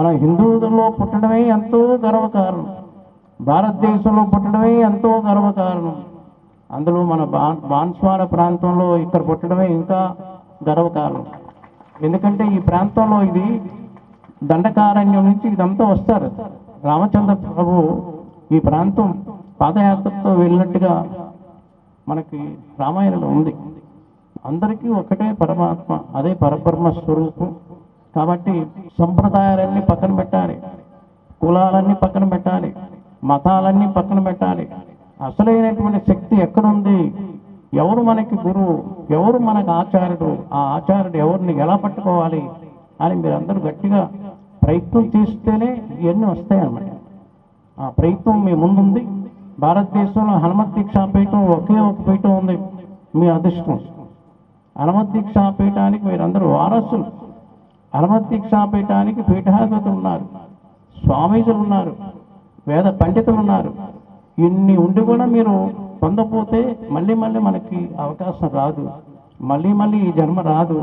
మన హిందువులలో పుట్టడమే ఎంతో గర్వకారణం. భారతదేశంలో పుట్టడమే ఎంతో గర్వకారణం. అందులో మన బా బాన్స్వాడ ప్రాంతంలో ఇక్కడ పుట్టడమే ఇంకా గర్వకారణం. ఎందుకంటే ఈ ప్రాంతంలో ఇది దండకారణ్యం నుంచి ఇదంతా వస్తారు. రామచంద్ర ప్రభు ఈ ప్రాంతం పాదయాత్రతో వెళ్ళినట్టుగా మనకి రామాయణంలో ఉంది. అందరికీ ఒకటే పరమాత్మ అదే పరబ్రహ్మ స్వరూపం. కాబట్టి సంప్రదాయాలన్నీ పక్కన పెట్టాలి. కులాలన్నీ పక్కన పెట్టాలి. మతాలన్నీ పక్కన పెట్టాలి. అసలైనటువంటి శక్తి ఎక్కడుంది? ఎవరు మనకి గురువు? ఎవరు మనకు ఆచార్యుడు? ఆ ఆచార్యుడు ఎవరిని ఎలా పట్టుకోవాలి? అని మీరందరూ గట్టిగా ప్రయత్నం చేస్తేనే ఇవన్నీ వస్తాయి అన్నమాట ఆ ప్రయత్నం మీ ముందుంది. భారతదేశంలో హనుమత్ దీక్షా పీఠం ఒకే ఒక పీఠం ఉంది. మీ అదృష్టం. హనుమత్ దీక్షా పీఠానికి మీరందరూ వారసులు. హనుమత్ దీక్షా పీఠానికి పీఠాధిపతులు ఉన్నారు స్వామీజులు ఉన్నారు వేద పండితులు ఉన్నారు ఇన్ని ఉండి కూడా మీరు పొందపోతే మళ్ళీ మళ్ళీ మనకి అవకాశం రాదు. మళ్ళీ మళ్ళీ ఈ జన్మ రాదు.